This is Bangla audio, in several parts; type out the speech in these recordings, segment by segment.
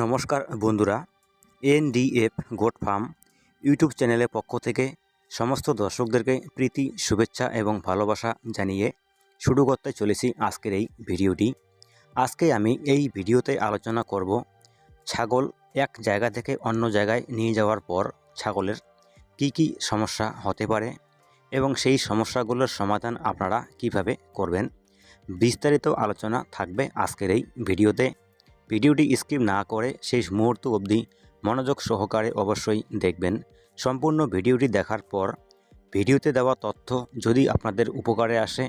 নমস্কার বন্ধুরা, এনডিএফ গোট ফার্ম ইউটিউব চ্যানেলের পক্ষ থেকে সমস্ত দর্শকদেরকে প্রীতি, শুভেচ্ছা এবং ভালোবাসা জানিয়ে শুরু করতে চলেছি আজকের এই ভিডিওটি। আজকে আমি এই ভিডিওতে আলোচনা করব ছাগল এক জায়গা থেকে অন্য জায়গায় নিয়ে যাওয়ার পর ছাগলের কি কি সমস্যা হতে পারে এবং সেই সমস্যাগুলোর সমাধান আপনারা কীভাবে করবেন, বিস্তারিত আলোচনা থাকবে আজকের এই ভিডিওতে। ভিডিওটি স্কিপ না করে শেষ মুহূর্ত অবধি মনোযোগ সহকারে অবশ্যই দেখবেন। সম্পূর্ণ ভিডিওটি দেখার পর ভিডিওতে দেওয়া তথ্য যদি আপনাদের উপকারে আসে,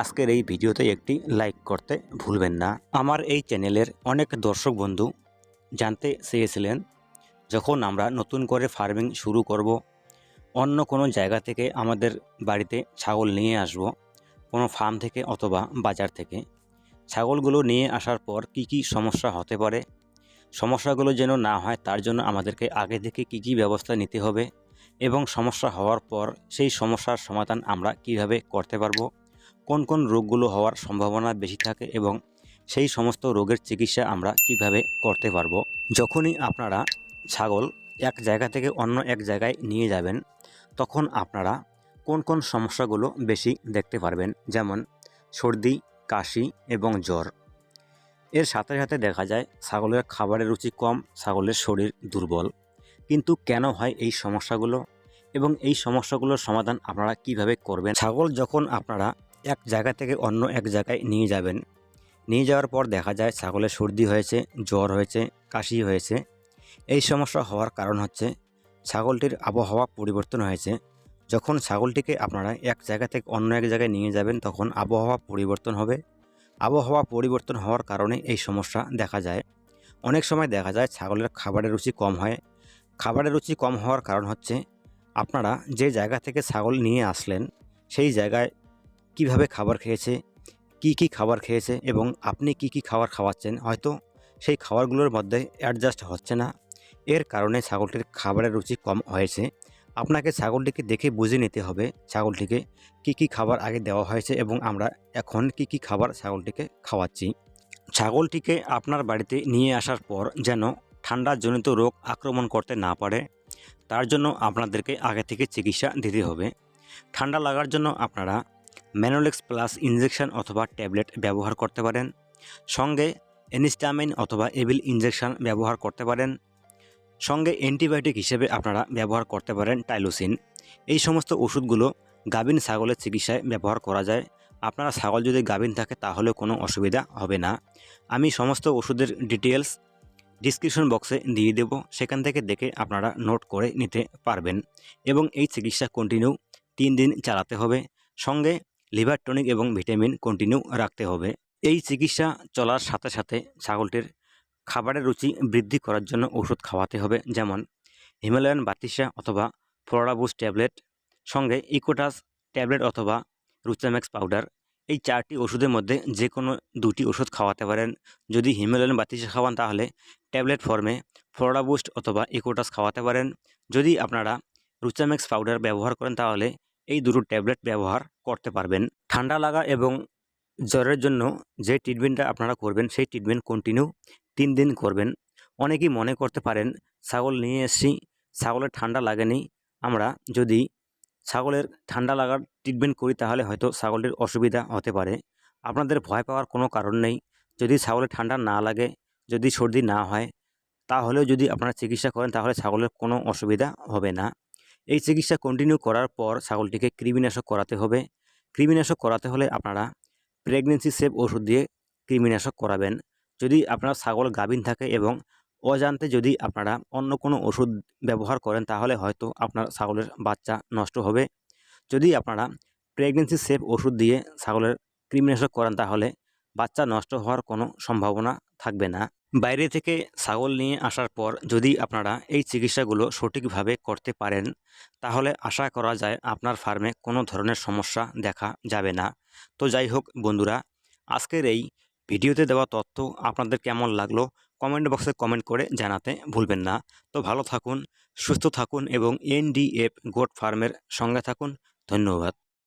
আজকের এই ভিডিওতে একটি লাইক করতে ভুলবেন না। আমার এই চ্যানেলের অনেক দর্শক বন্ধু জানতে চেয়েছিলেন, যখন আমরা নতুন করে ফার্মিং শুরু করব, অন্য কোনো জায়গা থেকে আমাদের বাড়িতে ছাগল নিয়ে আসব, কোনো ফার্ম থেকে অথবা বাজার থেকে। ছাগলগুলো নিয়ে আসার পর কি কি সমস্যা হতে পারে? সমস্যাগুলো যেন না হয়, তার জন্য আমাদেরকে আগে থেকে কি কি ব্যবস্থা নিতে হবে? এবং সমস্যা হওয়ার পর সেই সমস্যার সমাধান আমরা কীভাবে করতে পারব? কোন কোন রোগগুলো হওয়ার সম্ভাবনা বেশি থাকে? এবং সেই সমস্ত রোগের চিকিৎসা আমরা কীভাবে করতে পারব? যখনই আপনারা ছাগল এক জায়গা থেকে অন্য এক জায়গায় নিয়ে যাবেন, তখন আপনারা কোন কোন সমস্যাগুলো বেশি দেখতে পারবেন? যেমন সর্দি কাশি এবং জ্বর। এর সাথে সাথে দেখা যায়, ছাগলের খাবারের রুচি কম, ছাগলের শরীর দুর্বল। কিন্তু কেন হয় এই সমস্যাগুলো? এবং এই সমস্যাগুলোর সমাধান আপনারা কীভাবে করবেন? ছাগল যখন আপনারা এক জায়গা থেকে অন্য এক জায়গায় নিয়ে যাবেন, নিয়ে যাওয়ার পর দেখা যায় ছাগলের সর্দি হয়েছে, জ্বর হয়েছে, কাশি হয়েছে। এই সমস্যা হওয়ার কারণ হচ্ছে, ছাগলটির আবহাওয়া পরিবর্তন হয়েছে। যখন ছাগলটিকে আপনারা এক জায়গা থেকে অন্য এক জায়গায় নিয়ে যাবেন, তখন আবহাওয়া পরিবর্তন হবে। আবহাওয়া পরিবর্তন হওয়ার কারণে এই সমস্যা দেখা যায়। অনেক সময় দেখা যায় ছাগলের খাবারের রুচি কম হয়। খাবারের রুচি কম হওয়ার কারণ হচ্ছে আপনারা যে জায়গা থেকে ছাগল নিয়ে আসলেন, সেই জায়গায় কীভাবে খাবার খেয়েছে, কি কি খাবার খেয়েছে এবং আপনি কি কি খাবার খাওয়াচ্ছেন, হয়তো সেই খাবারগুলোর মধ্যে অ্যাডজাস্ট হচ্ছে না। এর কারণে ছাগলটির খাবারের রুচি কম হয়েছে। আপনাকে ছাগলটিকে দেখে বুঝে নিতে হবে ছাগলটিকে কি কি খাবার আগে দেওয়া হয়েছে এবং আমরা এখন কি কি খাবার ছাগলটিকে খাওয়াচ্ছি। ছাগলটিকে আপনার বাড়িতে নিয়ে আসার পর যেন ঠান্ডাজনিত রোগ আক্রমণ করতে না পারে, তার জন্য আপনাদেরকে আগে থেকে চিকিৎসা দিতে হবে। ঠান্ডা লাগার জন্য আপনারা ম্যানোলেক্স প্লাস ইনজেকশন অথবা ট্যাবলেট ব্যবহার করতে পারেন। সঙ্গে এনিস্টামিন অথবা এবিল ইনজেকশন ব্যবহার করতে পারেন। সঙ্গে অ্যান্টিবায়োটিক হিসেবে আপনারা ব্যবহার করতে পারেন টাইলোসিন। এই সমস্ত ওষুধগুলো গাভিন ছাগলের চিকিৎসায় ব্যবহার করা যায়। আপনারা ছাগল যদি গাভিন থাকে তাহলে কোনো অসুবিধা হবে না। আমি সমস্ত ওষুধের ডিটেলস ডিসক্রিপশন বক্সে দিয়ে দেব। সেখান থেকে দেখে আপনারা নোট করে নিতে পারবেন। এবং এই চিকিৎসা কন্টিনিউ তিন দিন চালাতে হবে। সঙ্গে লিভার টনিক এবং ভিটামিন কন্টিনিউ রাখতে হবে। এই চিকিৎসা চলার সাথে সাথে ছাগলটির খাবারের রুচি বৃদ্ধি করার জন্য ওষুধ খাওয়াতে হবে, যেমন হিমালয়ান বাতিসা অথবা ফ্লোরাবুস ট্যাবলেট, সঙ্গে ইকোটাস ট্যাবলেট অথবা রুচাম্যাক্স পাউডার। এই চারটি ওষুধের মধ্যে যে কোনো দুটি ওষুধ খাওয়াতে পারেন। যদি হিমালয়ান বাতিসা খাওয়ান, তাহলে ট্যাবলেট ফর্মে ফ্লোরাবুস্ট অথবা ইকোটাস খাওয়াতে পারেন। যদি আপনারা রুচাম্যাক্স পাউডার ব্যবহার করেন, তাহলে এই দুটো ট্যাবলেট ব্যবহার করতে পারবেন। ঠান্ডা লাগা এবং জ্বরের জন্য যে ট্রিটমেন্টটা আপনারা করবেন, সেই ট্রিটমেন্ট কন্টিনিউ তিন দিন করবেন। অনেকেই মনে করতে পারেন, ছাগল নিয়ে এসছি, ছাগলের ঠান্ডা লাগেনি। আমরা যদি ছাগলের ঠান্ডা লাগার ট্রিটমেন্ট করি, তাহলে হয়তো ছাগলটির অসুবিধা হতে পারে। আপনাদের ভয় পাওয়ার কোনো কারণ নেই। যদি ছাগলের ঠান্ডা না লাগে, যদি সর্দি না হয়, তাহলেও যদি আপনারা চিকিৎসা করেন, তাহলে ছাগলের কোনো অসুবিধা হবে না। এই চিকিৎসা কন্টিনিউ করার পর ছাগলটিকে কৃমিনাশক করাতে হবে। কৃমিনাশক করাতে হলে আপনারা প্রেগনেন্সি সেভ ওষুধ দিয়ে কৃমিনাশক করাবেন। যদি আপনার ছাগল গাভিন থাকে এবং অজান্তে যদি আপনারা অন্য কোনো ওষুধ ব্যবহার করেন, তাহলে হয়তো আপনার ছাগলের বাচ্চা নষ্ট হবে। যদি আপনারা প্রেগনেন্সি সেফ ওষুধ দিয়ে ছাগলের কৃমিনাশক করেন, তাহলে বাচ্চা নষ্ট হওয়ার কোনো সম্ভাবনা থাকবে না। বাইরে থেকে ছাগল নিয়ে আসার পর যদি আপনারা এই চিকিৎসাগুলো সঠিকভাবে করতে পারেন, তাহলে আশা করা যায় আপনার ফার্মে কোনো ধরনের সমস্যা দেখা যাবে না। তো যাই হোক বন্ধুরা, আজকের এই ভিডিওতে দেওয়া তথ্য আপনাদের কেমন লাগল কমেন্ট বক্সে কমেন্ট করে জানাতে ভুলবেন না। তো ভালো থাকুন, সুস্থ থাকুন এবং এনডিএফ গোট ফার্মের সঙ্গে থাকুন। ধন্যবাদ।